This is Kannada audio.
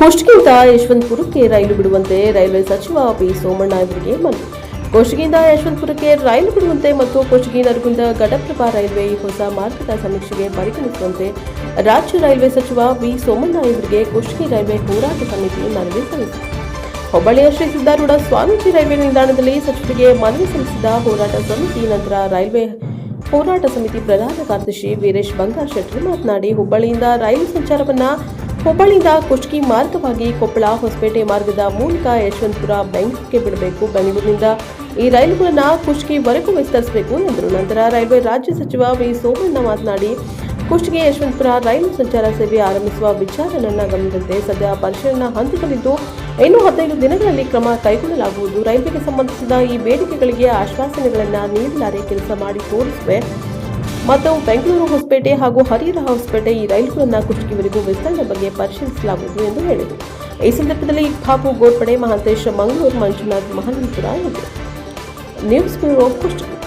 ಕುಷ್ಟಗಿಯಿಂದ ಯಶವಂತಪುರಕ್ಕೆ ರೈಲು ಬಿಡುವಂತೆ ರೈಲ್ವೆ ಸಚಿವ ಪಿ ಸೋಮಣ್ಣ ಅವರಿಗೆ ಮನವಿ. ಕುಷ್ಟಗಿಯಿಂದ ಯಶವಂತಪುರಕ್ಕೆ ರೈಲು ಬಿಡುವಂತೆ ಮತ್ತು ಕುಷ್ಟಗಿ ನರಗುಂದ ಘಟಪ್ರಭಾ ರೈಲ್ವೆ ಹೊಸ ಮಾರ್ಗದ ಸಮೀಕ್ಷೆಗೆ ಪರಿಗಣಿಸುವಂತೆ ರಾಜ್ಯ ರೈಲ್ವೆ ಸಚಿವ ವಿ ಸೋಮಣ್ಣ ಇವರಿಗೆ ಕುಷ್ಟಗಿ ರೈಲ್ವೆ ಹೋರಾಟ ಸಮಿತಿ ಮನವಿ ಸಲ್ಲಿಸಿದೆ. ಹುಬ್ಬಳ್ಳಿಯ ಶ್ರೀ ಸಿದ್ದಾರೂಢ ಸ್ವಾಮೀಜಿ ರೈಲ್ವೆ ನಿಲ್ದಾಣದಲ್ಲಿ ಸಚಿವರಿಗೆ ಮನವಿ ಸಲ್ಲಿಸಿದ ಹೋರಾಟ ಸಮಿತಿ ನಂತರ ರೈಲ್ವೆ ಹೋರಾಟ ಸಮಿತಿ ಪ್ರಧಾನ ಕಾರ್ಯದರ್ಶಿ ವೀರೇಶ್ ಬಂಗಾರ್ ಶೆಟ್ಟಿ ಮಾತನಾಡಿ ಹುಬ್ಬಳ್ಳಿಯಿಂದ ರೈಲು ಸಂಚಾರವನ್ನ ಹುಬ್ಬಳ್ಳಿಯಿಂದ ಕುಷ್ಟಗಿ ಮಾರ್ಗವಾಗಿ ಕೊಪ್ಪಳ ಹೊಸಪೇಟೆ ಮಾರ್ಗದ ಮೂಲಕ ಯಶವಂತಪುರ ಬೆಂಗಳೂರಿಗೆ ಬಿಡಬೇಕು. ಬೆಂಗಳೂರಿನಿಂದ ಈ ರೈಲುಗಳನ್ನು ಕುಷ್ಟಗಿವರೆಗೂ ವಿಸ್ತರಿಸಬೇಕು ಎಂದರು. ನಂತರ ರೈಲ್ವೆ ರಾಜ್ಯ ಸಚಿವ ವಿ. ಸೋಮಣ್ಣ ಮಾತನಾಡಿ, ಕುಷ್ಟಗಿ ಯಶವಂತಪುರ ರೈಲು ಸಂಚಾರ ಸೇವೆ ಆರಂಭಿಸುವ ವಿಚಾರ ನನ್ನ ಗಮನದಂತೆ ಸದ್ಯ ಪರಿಶೀಲನಾ ಹಂತದಲ್ಲಿದ್ದು, ಇನ್ನು ಹದಿನೈದು ದಿನಗಳಲ್ಲಿ ಕ್ರಮ ಕೈಗೊಳ್ಳಲಾಗುವುದು. ರೈಲ್ವೆಗೆ ಸಂಬಂಧಿಸಿದ ಈ ಬೇಡಿಕೆಗಳಿಗೆ ಆಶ್ವಾಸನೆಗಳನ್ನು ನೀಡಲಾರೆ. ಕೆಲಸ ಮಾಡಿ ತೋರಿಸುವೆ. ಮತ್ತು ಬೆಂಗಳೂರು ಹೊಸಪೇಟೆ ಹಾಗೂ ಹರಿಹರ ಹೊಸಪೇಟೆ ಈ ರೈಲುಗಳನ್ನು ಕುಷ್ಟಗಿವರೆಗೂ ವಿಸ್ತರಣೆ ಬಗ್ಗೆ ಪರಿಶೀಲಿಸಲಾಗುವುದು ಎಂದು ಹೇಳಿದರು. ಈ ಸಂದರ್ಭದಲ್ಲಿ ಬಾಬು ಗೋರ್ಪಡೆ, ಮಹಾಂತೇಶ್ ಮಂಗಳೂರು, ಮಂಜುನಾಥ್ ಮಹಾನಂತರ ಎಂದರು ನ್ಯೂಸ್ ಬ್ಯೂರೋ ಕುಷ್ಟಗಿ